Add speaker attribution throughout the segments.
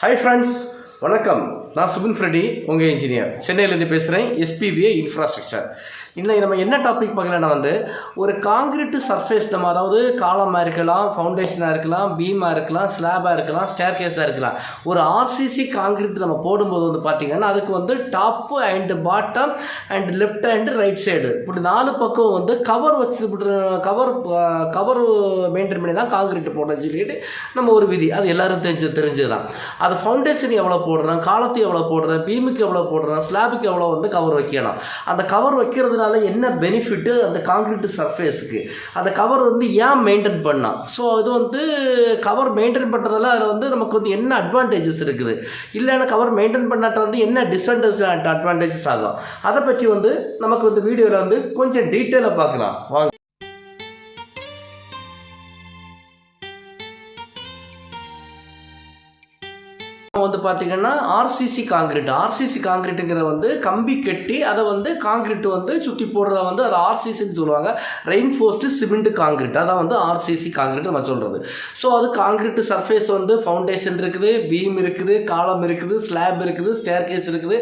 Speaker 1: Hi friends வணக்கம். நான் Subin Freddy உங்கள் இன்ஜினியர் சென்னையிலேருந்து பேசுகிறேன் எஸ்பிபிஏ இன்ஃப்ராஸ்ட்ரக்சர் இன்னைக்கு நம்ம என்ன டாபிக் பார்க்கலன்னா வந்து ஒரு காங்கிரீட் சர்ஃபேஸ் நம்ம அதாவது காலமாக இருக்கலாம் ஃபவுண்டேஷனாக இருக்கலாம் பீமாக இருக்கலாம் ஸ்லாபாக இருக்கலாம் ஸ்டேர் கேஸாக இருக்கலாம். ஒரு ஆர்சிசி காங்கிரீட் நம்ம போடும்போது வந்து பார்த்திங்கன்னா அதுக்கு வந்து top and bottom and left and right side இப்படி நாலு பக்கம் வந்து கவர் வச்சு கவர் கவர் மெயின்டைன் பண்ணி தான் காங்கிரீட் போடணும்னு சொல்லிட்டு நம்ம ஒரு விதி. அது எல்லாரும் தெரிஞ்சு தெரிஞ்சது தான் அது ஃபவுண்டேஷன் எவ்வளோ போடுறோம் காலத்து எவ்வளோ போடுறோம் பீமுக்கு எவ்வளோ போடுறோம் ஸ்லாபுக்கு எவ்வளோ வந்து கவர் வைக்கணும். அந்த கவர் வைக்கிறதுனால என்ன பெனிஃபிட்டு அந்த காங்க்ரீட் சர்ஃபேஸுக்கு அந்த கவர் வந்து ஏன் மெயின்டைன் பண்ணலாம் ஸோ அது வந்து கவர் மெயின்டைன் பண்ணுறதால அதில் வந்து நமக்கு வந்து என்ன அட்வான்டேஜஸ் இருக்குது? இல்லைன்னா கவர் மெயின்டைன் பண்ணாட்ட வந்து என்ன டிஸ்அட்வான்டேஜ் அட்வான்டேஜஸ் ஆகும்? அதை பற்றி வந்து நமக்கு வந்து வீடியோவில் வந்து கொஞ்சம் டீட்டெயிலாக பார்க்கலாம். வாங்க. வந்து பார்த்தீங்கன்னா ஆர்சிசி காங்கிரீட் ஆர்சிசி காங்கிரீட்டுங்கிற வந்து கம்பி கட்டி அதை வந்து காங்கிரீட் வந்து சுற்றி போடுறத வந்து அது ஆர்சிசின்னு சொல்லுவாங்க. ரெயின்ஃபோர்ஸ்டு சிமெண்ட் காங்கிரீட் அதான் வந்து ஆர்சிசி காங்கிரீட் நம்ம சொல்கிறது ஸோ அது காங்கிரீட் சர்ஃபேஸ் வந்து ஃபவுண்டேஷன் இருக்குது பீம் இருக்குது காலம் இருக்குது ஸ்லாப் இருக்குது ஸ்டேர் கேஸ் இருக்குது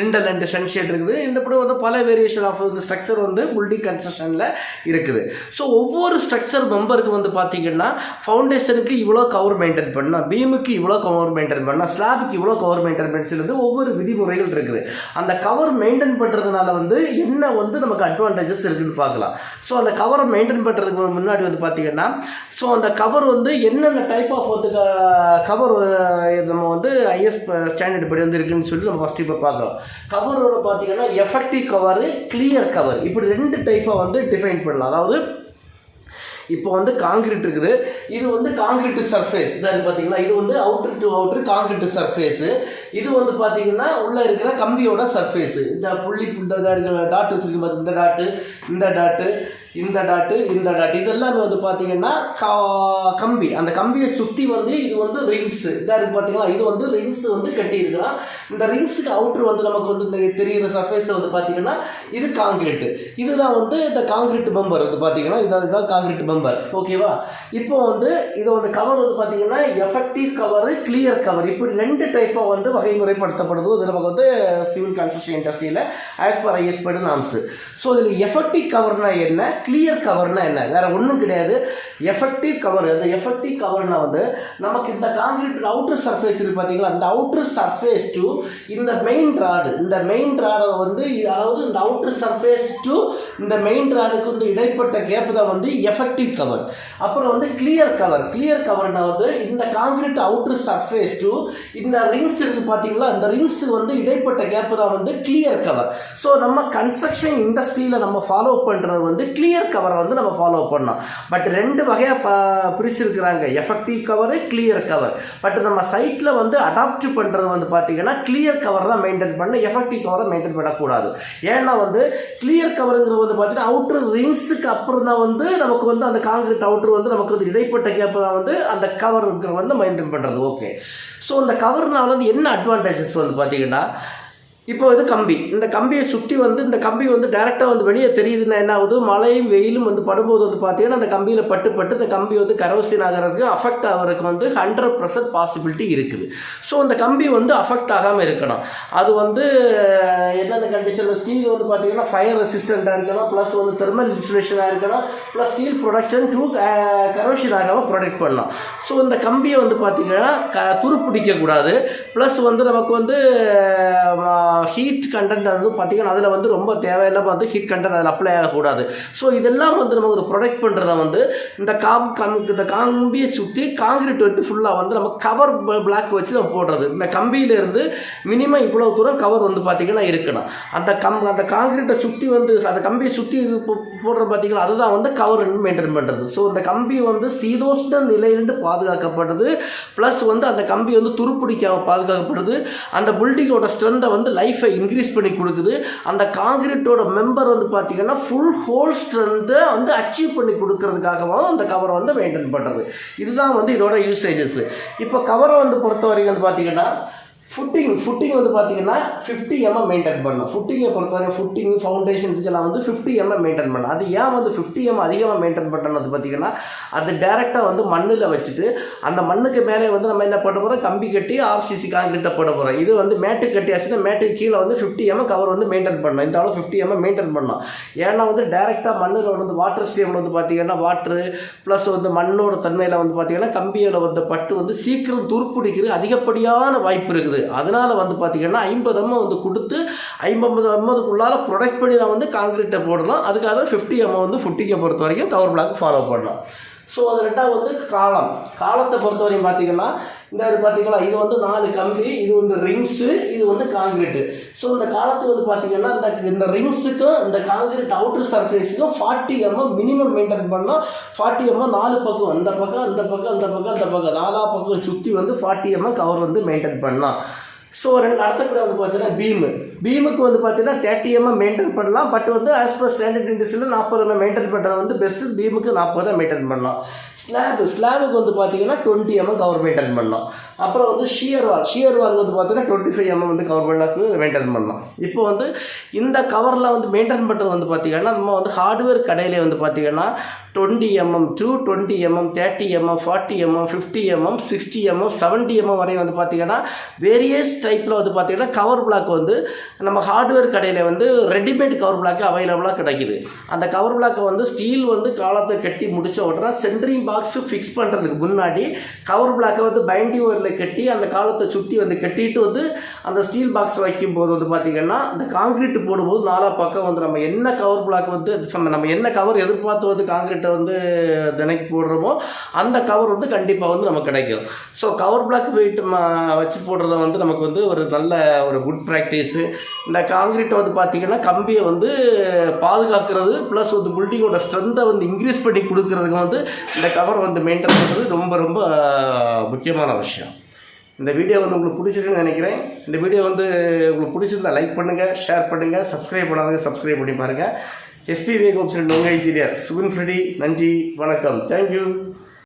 Speaker 1: லிண்டல் அண்ட் சன்ஷேட் இருக்குது. இந்த படி வந்து பல வேரியேஷன் ஆஃப் இந்த ஸ்ட்ரக்சர் வந்து பில்டிங் கன்ஸ்ட்ரக்ஷனில் இருக்குது. ஸோ ஒவ்வொரு ஸ்ட்ரக்சர் மெம்பருக்கு வந்து பார்த்தீங்கன்னா ஃபவுண்டேஷனுக்கு இவ்வளோ கவர் மெயின்டைன் பண்ணால் பீமுக்கு இவ்வளோ கவர் மெயின்டைன் பண்ணால் ஸ்லாபுக்கு இவ்வளோ கவர் மெயின்டைன் பண்ண ஒவ்வொரு விதிமுறைகள் இருக்குது. அந்த கவர் மெயின்டைன் பண்ணுறதுனால வந்து என்ன வந்து நமக்கு அட்வான்டேஜஸ் இருக்குதுன்னு பார்க்கலாம். ஸோ அந்த கவரை மெயின்டைன் பண்ணுறதுக்கு முன்னாடி வந்து பார்த்தீங்கன்னா ஸோ அந்த கவர் வந்து என்னென்ன டைப் ஆஃப் வந்து கவர் நம்ம வந்து ஐஎஸ் ஸ்டாண்டர்ட் படி வந்து இருக்குன்னு சொல்லி நம்ம ஃபஸ்ட்டு இப்போ பார்க்கலாம். கவரோட பார்த்தீங்கன்னா எஃபெக்டிவ் கவர் கிளியர் கவர் இப்படி ரெண்டு டைப்பாக வந்து டிஃபைன் பண்ணலாம். அதாவது இப்போ வந்து காங்கிரீட் இருக்குது. இது வந்து காங்கிரீட் சர்ஃபேஸ் இதாக பார்த்தீங்களா இது வந்து outer to outer concrete surface இது வந்து பார்த்தீங்கன்னா உள்ளே இருக்கிற கம்பியோட சர்ஃபேஸு இந்த புள்ளி இந்த டாட்டு வச்சுருக்கு இந்த டாட்டு இந்த டாட்டு இந்த டாட்டு இந்த டாட்டு இதெல்லாமே வந்து பார்த்தீங்கன்னா கா- கம்பி. அந்த கம்பியை சுற்றி வந்து இது வந்து ரிங்ஸ் இதாக இருக்குது பார்த்தீங்களா இது வந்து ரிங்ஸ் வந்து கட்டி இந்த ரிங்ஸுக்கு அவுட்ரு வந்து நமக்கு வந்து இந்த தெரிகிற சர்ஃபேஸ் வந்து பார்த்தீங்கன்னா இது காங்கிரீட்டு இதுதான் வந்து இந்த காங்கிரீட் பம்பர் வந்து பார்த்தீங்கன்னா இதான் இதுதான் காங்கிரீட் பம்பர் ஓகேவா இப்போ வந்து இது வந்து கவர் வந்து பார்த்தீங்கன்னா எஃபெக்டிவ் கவரு கிளியர் கவர் இப்படி ரெண்டு டைப்பாக வந்து வகைமுறைப்படுத்தப்படுது. இது நமக்கு வந்து சிவில் கன்ஸ்ட்ரக்ஷன் இண்டஸ்ட்ரியில் as per IS norms so இதில் எஃபெக்டிவ் கவர்னால் என்ன? கிளியர் கவர்னால் என்ன வேறு ஒன்றும் கிடையாது. எஃபெக்டிவ் கவர் அந்த எஃபெக்டிவ் கவர்னால் வந்து நமக்கு இந்த காங்கிரீட் அவுட்டர் சர்ஃபேஸ் இருக்குது பார்த்தீங்களா அந்த அவுட்டர் சர்ஃபேஸ் டு இந்த மெயின் ராடு இந்த மெயின் ராடை வந்து அதாவது இந்த அவுட்டர் சர்ஃபேஸ் டு இந்த மெயின் ராடுக்கு வந்து இடைப்பட்ட கேப் தான் வந்து எஃபெக்டிவ் கவர் அப்புறம் வந்து கிளியர் கவர் கிளியர் கவர்னால் வந்து இந்த காங்கிரீட் அவுட்டர் சர்ஃபேஸ் டு இந்த ரிங்ஸ் இருக்குது பார்த்தீங்களா அந்த ரிங்ஸ் வந்து இடைப்பட்ட கேப் தான் வந்து கிளியர் கவர் ஸோ நம்ம கன்ஸ்ட்ரக்ஷன் இண்டஸ்ட்ரியில் நம்ம ஃபாலோ பண்ணுறது வந்து கிளியர் கிளியர் கவரை வந்து நம்ம ஃபாலோ பண்ணோம் பட் ரெண்டு வகையாக ப பிரிச்சிருக்கிறாங்க. Effective cover clear cover but நம்ம சைட்டில் வந்து அடாப்ட் பண்ணுறது வந்து பார்த்தீங்கன்னா கிளியர் கவர் தான் மெயின்டைன் பண்ண எஃபெக்டிவ் கவரை மெயின்டைன் பண்ணக்கூடாது. ஏன்னா வந்து கிளியர் கவருங்கிறது வந்து பார்த்தீங்கன்னா அவுட்ரு ரிங்ஸுக்கு அப்புறம் தான் வந்து நமக்கு வந்து அந்த காங்கிரீட் அவுட்ரு வந்து நமக்கு வந்து இடைப்பட்ட கேப் தான் வந்து அந்த கவர் வந்து மெயின்டைன் பண்ணுறது ஓகே ஸோ அந்த கவர்னால் வந்து என்ன அட்வான்டேஜஸ் வந்து பார்த்திங்கன்னா இப்போ இது கம்பி. இந்த கம்பியை சுற்றி வந்து இந்த கம்பி வந்து டேரெக்டாக வந்து வெளியே தெரியுதுன்னா என்ன ஆகுது? மழையும் வெயிலும் வந்து படும்போது வந்து பார்த்தீங்கன்னா அந்த கம்பியில் பட்டு பட்டு இந்த கம்பி வந்து கரோசின் ஆகிறதுக்கு அஃபெக்ட் ஆகிறதுக்கு வந்து ஹண்ட்ரட் பர்சன்ட் பாசிபிலிட்டி இருக்குது. ஸோ அந்த கம்பி வந்து அஃபெக்ட் ஆகாமல் இருக்கணும். அது வந்து அஹ், என்னென்ன கண்டிஷனில் ஸ்டீல் வந்து பார்த்தீங்கன்னா ஃபயர் ரெசிஸ்டண்ட்டாக இருக்கணும் ப்ளஸ் வந்து தெர்மல் இன்சுலேஷனாக இருக்கணும் plus steel protection to corrosion ஆகாமல் ப்ரொடெக்ட் பண்ணணும். ஸோ இந்த கம்பியை வந்து பார்த்தீங்கன்னா க துருப்பிடிக்கக்கூடாது. ப்ளஸ் வந்து நமக்கு வந்து ஹீட் கண்டென்ட் வந்து பார்த்திங்கன்னா அதில் வந்து ரொம்ப தேவையில்லாம வந்து ஹீட் கண்டென்ட் அதில் அப்ளை ஆகக்கூடாது. ஸோ இதெல்லாம் வந்து நம்ம ஒரு ப்ரொடெக்ட் பண்ணுறத வந்து இந்த காம் கம் இந்த கம்பியை சுற்றி காங்கிரீட் வந்து ஃபுல்லாக வந்து நம்ம கவர் பிளாக் வச்சு நம்ம போடுறது. இந்த கம்பியிலேருந்து மினிமம் இவ்வளோ தூரம் கவர் வந்து பார்த்திங்கன்னா இருக்கணும். அந்த கம் அந்த காங்கிரீட்டை சுற்றி வந்து அந்த கம்பியை சுற்றி இது போ- போடுறது அதுதான் வந்து கவர் மெயின்டைன் பண்ணுறது ஸோ இந்த கம்பி வந்து சீதோஷ்ண நிலையிலிருந்து பாதுகாக்கப்படுது. ப்ளஸ் வந்து அந்த கம்பி வந்து துருப்பிடிக்காம பாதுகாக்கப்படுது. அந்த பில்டிங்கோட ஸ்ட்ரென்த்தை வந்து லைஃபை இன்க்ரீஸ் பண்ணி கொடுக்குது. அந்த காங்கிரீட்டோட மெம்பர் வந்து பார்த்திங்கன்னா ஃபுல் ஹோல் ஸ்ட்ரென்த்தை வந்து அச்சீவ் பண்ணி கொடுக்கறதுக்காகவும் அந்த கவரை வந்து மெயின்டைன் பண்ணுறது இதுதான் வந்து இதோட யூசேஜஸ் இப்போ கவரை வந்து பொறுத்த வரைக்கும் வந்து பார்த்திங்கன்னா ஃபுட்டிங் ஃபுட்டிங் வந்து பார்த்தீங்கன்னா ஃபிஃப்டி எம்எம் மெயின்டைன் பண்ணணும். ஃபுட்டிங்கை பொறுத்தவரை ஃபுட்டிங் ஃபவுண்டேஷன் இதெல்லாம் வந்து ஃபிஃப்டி எம்எம் மெயின்டைன் பண்ணணும். அது ஏன் வந்து ஃபிஃப்டி எம் அதிகமாக மெயின்டைன் பண்ணுறது பார்த்தீங்கன்னா அது டேரெக்டாக வந்து மண்ணில் வச்சுட்டு அந்த மண்ணுக்கு மேலே வந்து நம்ம என்ன பண்ண போகிறோம் கம்பி கட்டி ஆர்சிசி காங்கிரீட்டை போட போகிறோம் இது வந்து மேட்டு கட்டியாச்சுன்னா மேட்டுக்கு கீழே வந்து ஃபிஃப்டி எம்எம் கவர் வந்து மெயின்டைன் பண்ணணும். இந்த அளவு ஃபிஃப்டி எம்எம் மெயின்டைன் பண்ணணும். ஏன்னா வந்து டேரெக்டாக மண்ணில் வந்து வாட்டர் ஸ்டேபிள் வந்து பார்த்தீங்கன்னா வாட்ரு ப்ளஸ் வந்து மண்ணோட தன்மையில் வந்து பார்த்தீங்கன்னா கம்பியில் வந்து பட்டு வந்து சீக்கிரம் துருப்பிடிக்கிறது அதிகப்படியான வாய்ப்பு இருக்குது. அதனால் வந்து பார்த்தீங்கன்னா ஐம்பது எம்எம் வந்து கொடுத்து ஐம்பது எம்எதுக்குள்ளார ப்ரொடெக்ட் பண்ணி தான் வந்து காங்கிரீட்டை போடலாம் அதுக்காக ஃபிஃப்டி எம்எம் வந்து ஃபுட்டிங்கை பொறுத்த வரைக்கும் கவர் பிளாக் ஃபாலோ பண்ணணும். ஸோ அது ரெண்டாவது வந்து காலம். காலத்தை பொறுத்த வரையும் பார்த்தீங்கன்னா இந்த பார்த்தீங்களா இது வந்து நாலு கம்பி இது வந்து ரிங்ஸு இது வந்து காங்கிரீட்டு ஸோ இந்த காலத்துக்கு வந்து பார்த்தீங்கன்னா இந்த இந்த ரிங்ஸுக்கும் இந்த காங்கிரீட் அவுட்டர் சர்ஃபேஸுக்கும் ஃபார்ட்டி எம்எம் மினிமம் மெயின்டைன் பண்ணால் ஃபார்ட்டி எம்எம் நாலு பக்கம். இந்த பக்கம் இந்த பக்கம் இந்த பக்கம் இந்த பக்கம். நாலா பக்கம் சுற்றி வந்து ஃபார்ட்டி எம்எம் கவர் வந்து மெயின்டைன் பண்ணலாம். ஸோ ரெண்டு அடுத்தபடி வந்து பார்த்தீங்கன்னா பீமு பீமுக்கு வந்து பார்த்தீங்கன்னா தேர்ட்டி எம்எம் மெயின்டைன் பண்ணலாம். பட் வந்து ஆஸ் பர் ஸ்டாண்டர்ட் இண்டஸ்ட்ரியில் நாற்பது எம்எம் மெயின்டைன் பண்ணுறது வந்து பெஸ்ட்டு பீமுக்கு நாற்பது தான் மெயின்டைன் பண்ணலாம். ஸ்லாபு ஸ்லாபுக்கு வந்து பார்த்தீங்கன்னா டுவெண்ட்டி எம்எம் கவர் மெயின்டைன் பண்ணலாம். அப்புறம் வந்து ஷியர் வால் ஷியர் வால் வந்து பார்த்தீங்கன்னா டுவெண்ட்டி ஃபைவ் எம்எம் வந்து கவர் பண்ணாக்கு மெயின்டைன் பண்ணலாம். இப்போ வந்து இந்த கவரில் வந்து மெயின்டைன் பண்ணுறது வந்து பார்த்தீங்கன்னா நம்ம வந்து ஹார்ட்வேர் கடையிலே வந்து பார்த்திங்கன்னா twenty MM to twenty MM thirty MM forty MM fifty MM sixty MM seventy MM வரையும் வந்து பார்த்திங்கன்னா வேரியஸ் டைப்பில் வந்து பார்த்திங்கன்னா கவர் பிளாக் வந்து நம்ம ஹார்ட்வேர் கடையில் வந்து ரெடிமேட் கவர் பிளாக் அவைலபிளாக கிடைக்குது. அந்த கவர் பிளாக்கை வந்து ஸ்டீல் வந்து காலத்தை கட்டி முடிச்ச உடனே சென்ட்ரிங் பாக்ஸ் ஃபிக்ஸ் பண்ணுறதுக்கு முன்னாடி கவர் பிளாக்கை வந்து பைண்டிங் ஒயரில் கட்டி அந்த காலத்தை சுற்றி வந்து கட்டிட்டு வந்து அந்த ஸ்டீல் பாக்ஸ் வைக்கும்போது வந்து பார்த்திங்கன்னா அந்த காங்கிரீட் போடும்போது நாலா பக்கம் வந்து நம்ம என்ன கவர் பிளாக் வந்து நம்ம என்ன கவர் எதிர்பார்த்து வந்து காங்கிரீட்டை வந்து தினைக்கு போடுறோமோ அந்த கவர் வந்து கண்டிப்பாக வந்து நமக்கு கிடைக்கும். ஸோ கவர் பிளாக் வெயிட் வச்சு போடுறத வந்து நமக்கு வந்து ஒரு நல்ல ஒரு குட் ப்ராக்டிஸு இந்த காங்கிரீட்டை வந்து பார்த்திங்கன்னா கம்பியை வந்து பாதுகாக்கிறது ப்ளஸ் வந்து பில்டிங்கோட ஸ்ட்ரென்த்தை வந்து இன்க்ரீஸ் பண்ணி கொடுக்குறதுக்கு வந்து இந்த கவர் வந்து மெயின்டைன் பண்ணுறது ரொம்ப ரொம்ப முக்கியமான விஷயம். இந்த வீடியோ வந்து உங்களுக்கு பிடிச்சிருக்குன்னு நினைக்கிறேன். இந்த வீடியோ வந்து உங்களுக்கு பிடிச்சிருந்தா லைக் பண்ணுங்கள் ஷேர் பண்ணுங்கள் சப்ஸ்கிரைப் பண்ணாதவங்க சப்ஸ்கிரைப் பண்ணி பாருங்கள் எஸ்பி வேகோப்ஸ் உங்கள் இன்ஜினியர் சுகுன் ஃப்ரெடி நன்றி வணக்கம். தேங்க்யூ